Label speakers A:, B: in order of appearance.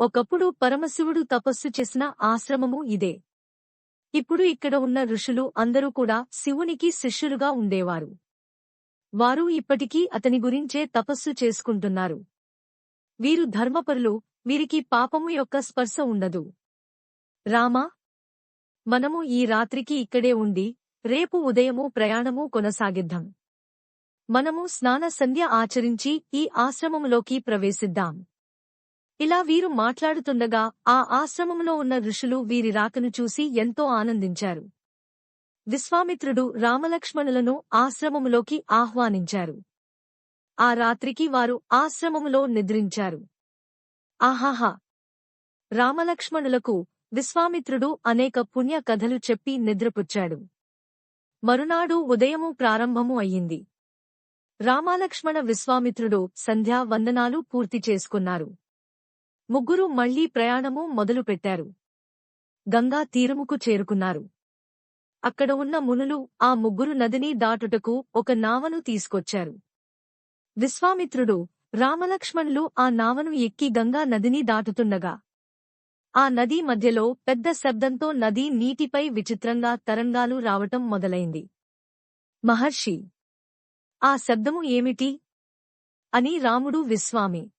A: ఒకప్పుడు పరమశివుడు తపస్సు చేసిన ఆశ్రమము ఇదే. ఇప్పుడు ఇక్కడ ఉన్న ఋషులు అందరూ కూడా శివునికి శిష్యులుగా ఉండేవారు. వారు ఇప్పటికీ అతని గురించే తపస్సు చేసుకుంటున్నారు. వీరు ధర్మపరులు వీరికి పాపము యొక్క స్పర్శ ఉండదు. రామా! మనము ఈ రాత్రికి ఇక్కడే ఉండి రేపు ఉదయము ప్రయాణము కొనసాగిద్దాం. మనము స్నాన సంధ్య ఆచరించి ఈ ఆశ్రమములోకి ప్రవేశిద్దాం. ఇలా వీరు మాట్లాడుతుండగా ఆ ఆశ్రమంలో ఉన్న ఋషులు వీరి రాకను చూసి ఎంతో ఆనందించారు. విశ్వామిత్రుడు రామలక్ష్మణులను ఆశ్రమములోకి ఆహ్వానించారు. ఆ రాత్రికి వారు ఆశ్రమములో నిద్రించారు. ఆహాహా! రామలక్ష్మణులకు విశ్వామిత్రుడు అనేక పుణ్య కథలు చెప్పి నిద్రపుచ్చాడు. మరునాడు ఉదయము ప్రారంభము అయ్యింది. రామాలక్ష్మణ విశ్వామిత్రుడు సంధ్యా వందనాలు పూర్తి చేసుకున్నారు. ముగ్గురు మళ్ళీ ప్రయాణము మొదలుపెట్టారు. గంగా తీరముకు చేరుకున్నారు. అక్కడ ఉన్న మునులు ఆ ముగ్గురు నదిని దాటుటకు ఒక నావను తీసుకొచ్చారు. విశ్వామిత్రుడు రామలక్ష్మణులు ఆ నావను ఎక్కి గంగా నదిని దాటుతుండగా ఆ నదీ మధ్యలో పెద్ద శబ్దంతో నదీ నీటిపై విచిత్రంగా తరంగాలు రావటం మొదలైంది. మహర్షి ఆ శబ్దము ఏమిటి? అని రాముడు విశ్వామి